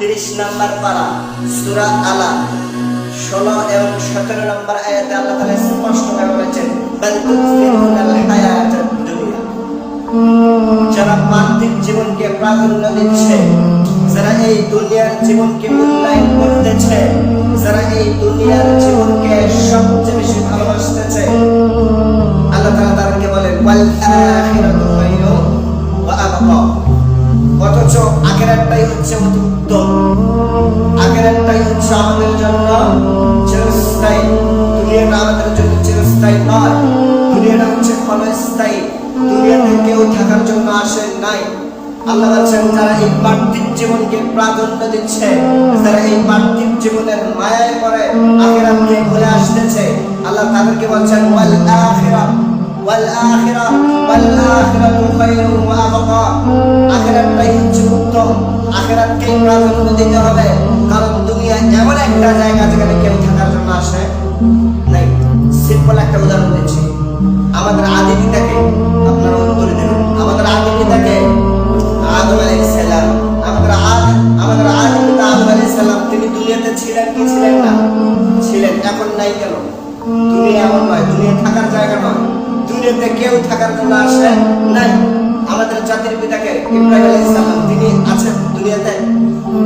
তিরিশ নাম্বার পারা, সুরা আলা, ষোলো এবং সতেরো নম্বর আয়াতে আল্লাহ তাআলা স্পষ্টভাবে বলেছেন, বাল যারা পার্থিব জীবনকে প্রাধান্য দিচ্ছে, যারা এই দুনিয়ার জীবনকে মূল্যায়ন করতেছে, যারা এই দুনিয়ার জীবনকে সবচেয়ে বেশি ভালোবাসতেছে, আল্লাহ তাআলা তাদেরকে আবকা অথচ আখেরাতটাই হচ্ছে অতি উত্তম আখেরাতটাই হচ্ছে আমাদের জন্য চিরস্থায়ী দুনিয়াটা আমাদের জন্য চিরস্থায়ী নয় দুনিয়াটা হচ্ছে ক্ষণস্থায়ী দুনিয়াতে কেউ থাকার জন্য আসেন নাই আল্লাহ বলছেন যারা এই পার্থিব জীবনকে প্রাধান্য দিচ্ছে, যারা এই পার্থিব জীবনের মায়ায় পড়ে, আখেরাতকে ভুলে আসতেছে, আল্লাহ তাদেরকে বলছেন, ওয়াল আখিরাত ওয়াল আখিরাত ওয়াল আখিরাতু খায়রুন ওয়া আখিরাতটাই হচ্ছে উত্তম। আখিরাতকেই প্রাধান্য দিতে হবে? কারণ দুনিয়া এমন একটা জায়গা যেখানে কেউ থাকার জন্য আসে নাই। সিম্পল একটা উদাহরণ দিচ্ছি। আমাদের আদি পিতাকে আপনারা উত্তরে দেবেন। আমাদের আদি পিতাকে আদম সালাম, আমাদের আদ, আমাদের আদি পিতা আদম সালাম, তিনি দুনিয়াতে ছিলেন কি ছিলেন না? ছিলেন। এখন নাই কেন? দুনিয়া এমন নয়। দুনিয়া থাকার জায়গা নয়। দুনিয়াতে কেউ থাকার জন্য আসে নাই। আমাদের জাতির পিতাকে ইব্রাহিম আছেন দুনিয়াতে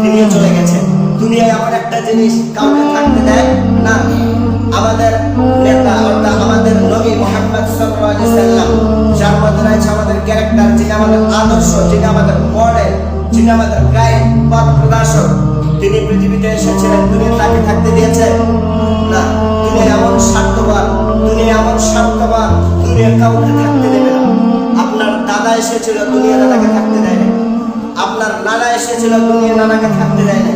তিনিও চলে গেছেন দুনিয়ায় এমন একটা জিনিস কাউকে থাকতে দেয় না। আমাদের নেতা অর্থাৎ আমাদের নবী মোহাম্মদ সাল্লাম, যার মধ্যে রয়েছে আমাদের ক্যারেক্টার, যিনি আমাদের আদর্শ, যিনি আমাদের মডেল, যিনি আমাদের গাইড পথ প্রদর্শক, তিনি পৃথিবীতে এসেছিলেন। দুনিয়া তাকে থাকতে দিয়েছে? না। তিনি এমন স্বার্থবান তিনি এমন স্বার্থবান দুনিয়া কাউকে থাকতে দেবে না। আপনার দাদা এসেছিল, দুনিয়া দাদাকে থাকতে আপনার নানা এসেছিল দুনিয়া নানাকে থাকতে দেয় না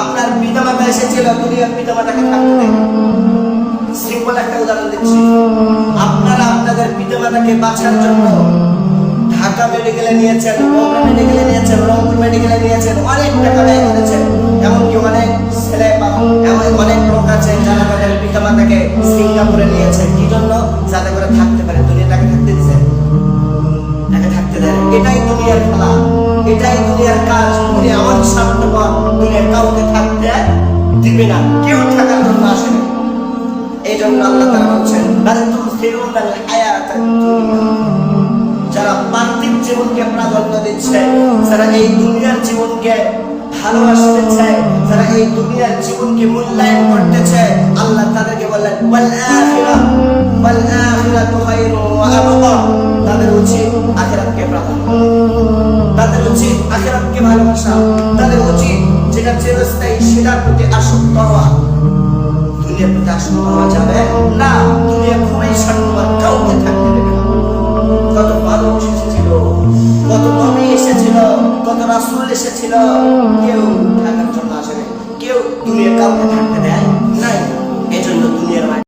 আপনার পিতামাতা এসেছিল দুনিয়ার পিতামাতাকে থাকতে দেয় সিম্পল একটা উদাহরণ দিচ্ছি। আপনারা আপনাদের পিতামাতাকে বাঁচার জন্য ঢাকা মেডিকেলে নিয়েছেন, বগুড়া মেডিকেলে নিয়েছেন, রংপুর মেডিকেলে নিয়েছেন, অনেক টাকা ব্যয় করেছেন। এমনকি অনেক ছেলে বা এমন অনেক লোক আছে যারা তাদের পিতামাতাকে সিঙ্গাপুরে নিয়েছে। দুনিয়ার কাউকে থাকতে দিবে না। কেউ থাকার জন্য আসে না। এই জন্য আল্লাহ তাআলা বলছেন, বাল তুসিরুনাল হায়াতাদ দুনিয়া যারা পার্থিব জীবনকে প্রাধান্য দিচ্ছে, যারা এই দুনিয়ার জীবনকে ভালোবাসতেছে যারা এই দুনিয়ার জীবনকে মূল্যায়ন করতেছে আল্লাহ তাদেরকে বললেন ওয়াল আখিরাহ ওয়াল আখিরাতু খায়রুন ওয়া তাদের উচিত আখিরাতকে প্রাধান্য। তাদের উচিত আখিরাতকে ভালোবাসা। তাদের উচিত যেটা চিরস্থায়ী সেটার প্রতি আসক্ত হওয়া। দুনিয়ার প্রতি আসক্ত হওয়া যাবে না। দুনিয়া খুবই সম্মান কাউকে থাকতে কত মানুষ এসেছিল, কত নবী এসেছিল, কত রাসুল এসেছিল। কেউ থাকার জন্য আসেনি কেউ দুনিয়া কাউকে থাকতে দেয় নাই। এজন্য দুনিয়ার